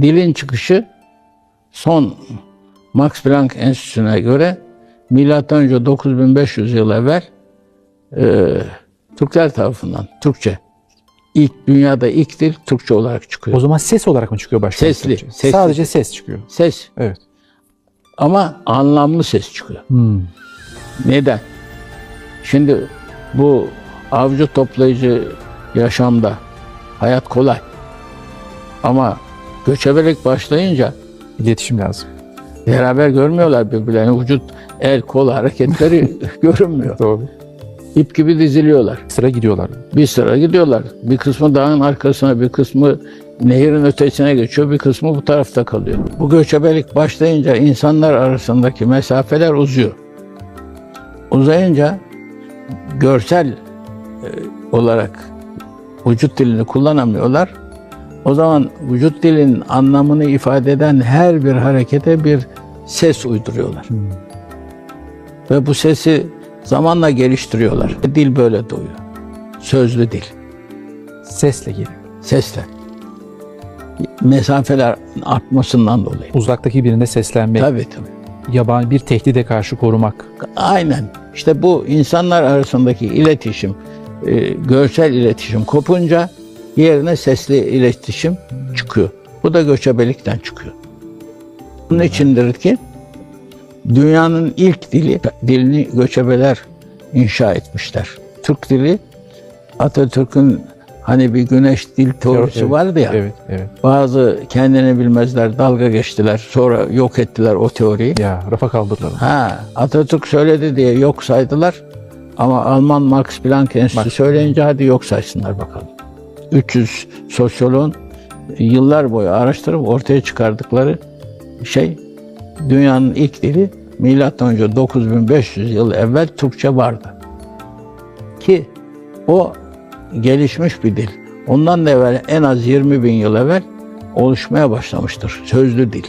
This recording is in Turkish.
Dilin çıkışı son Max Planck Enstitüsü'ne göre milattan önce 9500 yıl evvel e, Türkler tarafından Türkçe ilk dünyada ilk dil Türkçe olarak çıkıyor. O zaman ses olarak mı çıkıyor başka? Sesli, sesli. Sadece ses çıkıyor. Ses Evet. ama anlamlı ses çıkıyor. Hmm. Neden? Şimdi bu avcı toplayıcı yaşamda hayat kolay. Ama göçebelik başlayınca İletişim lazım. beraber görmüyorlar birbirlerini. Vücut, el, kol hareketleri görünmüyor. Doğru. İp gibi diziliyorlar. Sıra gidiyorlar. Bir sıra gidiyorlar. Bir kısmı dağın arkasına, bir kısmı nehirin ötesine geçiyor, bir kısmı bu tarafta kalıyor. Bu göçebelik başlayınca insanlar arasındaki mesafeler uzuyor. Uzayınca görsel e, olarak vücut dilini kullanamıyorlar. O zaman vücut dilinin anlamını ifade eden her bir harekete bir ses uyduruyorlar. Ve bu sesi zamanla geliştiriyorlar. Dil böyle doğuyor. Sözlü dil. Sesle geliyor. Sesle. Mesafeler artmasından dolayı. Uzaktaki birine seslenmek, Tabii tabii. yabancı bir tehdide karşı korumak. Aynen. İşte bu insanlar arasındaki iletişim, e, görsel iletişim kopunca yerine sesli iletişim çıkıyor. Bu da göçebelikten çıkıyor. Bunun içindir ki dünyanın ilk dili, dilini göçebeler inşa etmişler. Türk dili Atatürk'ün hani bir güneş dil teorisi Evet, vardı ya. Evet, evet. Bazı kendini bilmezler, dalga geçtiler. Sonra yok ettiler o teoriyi. Ya rafa kaldırdılar. Ha, Atatürk söyledi diye yok saydılar. Ama Alman Max Planck Enstitüsü söyleyince hadi yok saysınlar bakalım. 300 sosyoloğun yıllar boyu araştırıp ortaya çıkardıkları şey dünyanın ilk dili milattan önce 9500 yıl evvel Türkçe vardı. Ki o gelişmiş bir dil. Ondan da evvel en az 20 bin yıl evvel oluşmaya başlamıştır. Sözlü dil.